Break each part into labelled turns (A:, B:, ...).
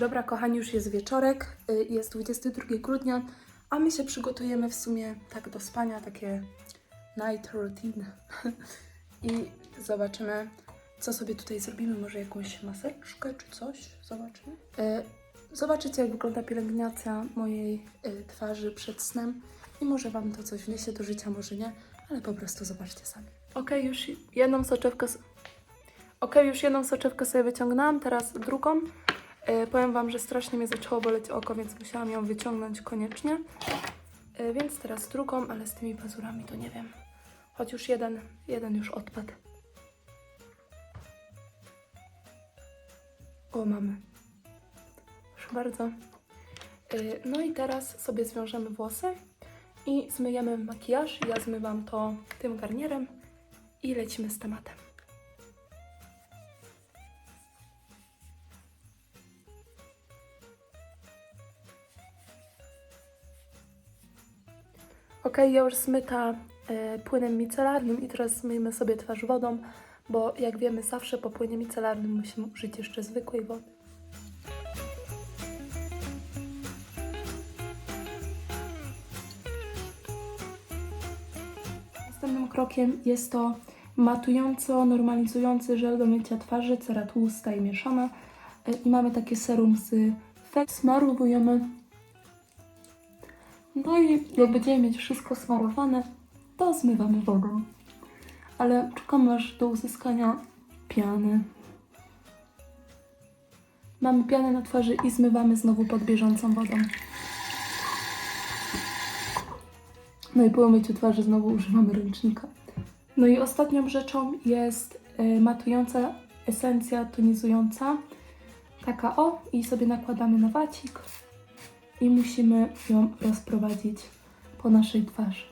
A: Dobra, kochani, już jest wieczorek, y, jest 22 grudnia, a my się przygotujemy w sumie tak do spania, takie night routine. I zobaczymy, co sobie tutaj zrobimy. Może jakąś maseczkę czy coś? Zobaczymy. Y, Zobaczycie, jak wygląda pielęgnacja mojej y, twarzy przed snem. I może Wam to coś wniesie do życia, może nie, ale po prostu zobaczcie sami. Okej, już jedną soczewkę. Okej, już jedną soczewkę sobie wyciągnęłam, teraz drugą. E, powiem Wam, że strasznie mnie zaczęło boleć oko, więc musiałam ją wyciągnąć koniecznie. E, więc teraz drugą, ale z tymi pazurami to nie wiem. Choć już jeden, jeden już odpadł. O, mamy. Proszę bardzo. E, no i teraz sobie zwiążemy włosy i zmyjemy makijaż. Ja zmywam to tym garnierem i lecimy z tematem. Ok, ja już zmyta e, płynem micelarnym i teraz zmyjmy sobie twarz wodą, bo jak wiemy zawsze po płynie micelarnym musimy użyć jeszcze zwykłej wody. Następnym krokiem jest to matująco, normalizujący żel do mycia twarzy, cera tłusta i mieszana. E, I mamy takie serum z fek. Smarowujemy no i jak będziemy mieć wszystko smarowane, to zmywamy wodą. Ale czekamy aż do uzyskania piany. Mamy pianę na twarzy i zmywamy znowu pod bieżącą wodą. No i po umyciu twarzy znowu używamy ręcznika. No i ostatnią rzeczą jest y, matująca esencja tonizująca. Taka o i sobie nakładamy na wacik i musimy ją rozprowadzić po naszej twarzy.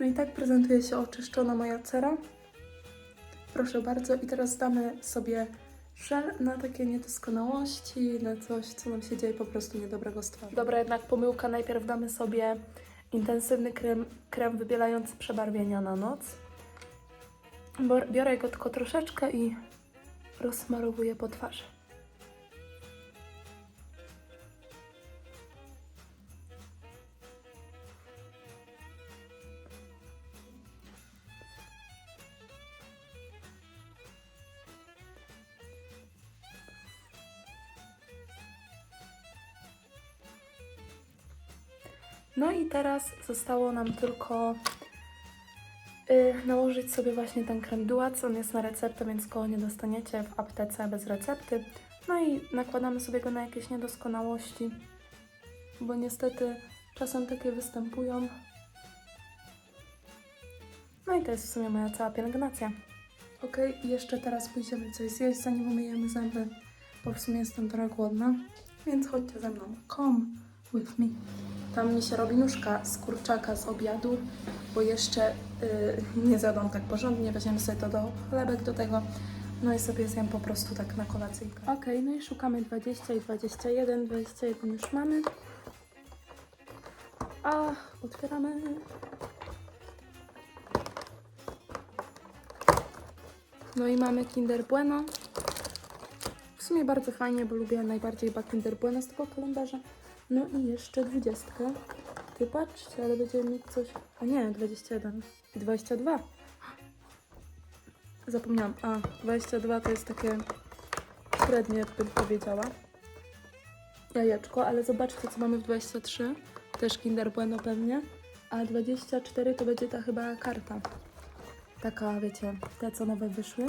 A: No i tak prezentuje się oczyszczona moja cera. Proszę bardzo. I teraz damy sobie żel na takie niedoskonałości, na coś, co nam się dzieje po prostu niedobrego z. Dobra, jednak pomyłka. Najpierw damy sobie intensywny krem, krem wybielający przebarwienia na noc. Biorę go tylko troszeczkę i rozsmarowuję po twarzy. No i teraz zostało nam tylko nałożyć sobie właśnie ten krem Duac. On jest na receptę, więc go nie dostaniecie w aptece bez recepty. No i nakładamy sobie go na jakieś niedoskonałości, bo niestety czasem takie występują. No i to jest w sumie moja cała pielęgnacja. Ok, jeszcze teraz pójdziemy coś zjeść, zanim umyjemy zęby, bo w sumie jestem trochę głodna, więc chodźcie ze mną. Come with me. Tam mi się robi nóżka z kurczaka z obiadu, bo jeszcze y, nie zjadłam tak porządnie. Weźmiemy sobie to do chlebek do tego. No i sobie zjem po prostu tak na kolacyjkę. Ok, no i szukamy 20 i 21. 21 już mamy. A, otwieramy. No i mamy Kinder Bueno. Sumie bardzo fajnie, bo lubię najbardziej chyba Kinder Bueno z tego kalendarza. No i jeszcze dwudziestkę. Ty patrzcie, ale będziemy mieć coś... A nie, 21. I 22. Zapomniałam. A, 22 to jest takie średnie, bym powiedziała. Jajeczko, ale zobaczcie, co mamy w 23. Też Kinder Bueno pewnie. A 24 to będzie ta chyba karta. Taka, wiecie, te co nowe wyszły.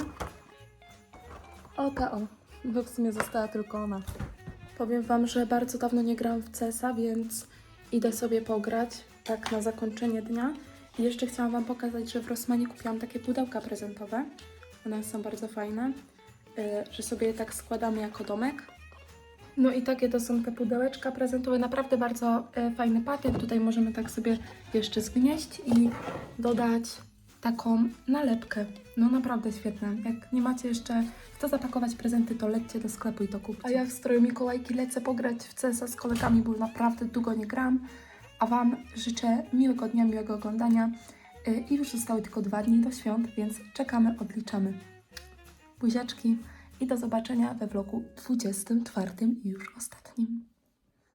A: O, ta o. Bo w sumie została tylko ona. Powiem Wam, że bardzo dawno nie grałam w CS-a, więc idę sobie pograć tak na zakończenie dnia. I jeszcze chciałam Wam pokazać, że w Rossmanie kupiłam takie pudełka prezentowe. One są bardzo fajne, yy, że sobie je tak składamy jako domek. No i takie to są te pudełeczka prezentowe. Naprawdę bardzo e, fajny papier. Tutaj możemy tak sobie jeszcze zgnieść i dodać taką nalepkę. No naprawdę świetne. Jak nie macie jeszcze w co zapakować prezenty, to lećcie do sklepu i to kupcie. A ja w stroju Mikołajki lecę pograć w CS z kolegami, bo naprawdę długo nie gram. A Wam życzę miłego dnia, miłego oglądania Y, I już zostały tylko dwa dni do świąt, więc czekamy, odliczamy buziaczki i do zobaczenia we vlogu 24 i już ostatnim.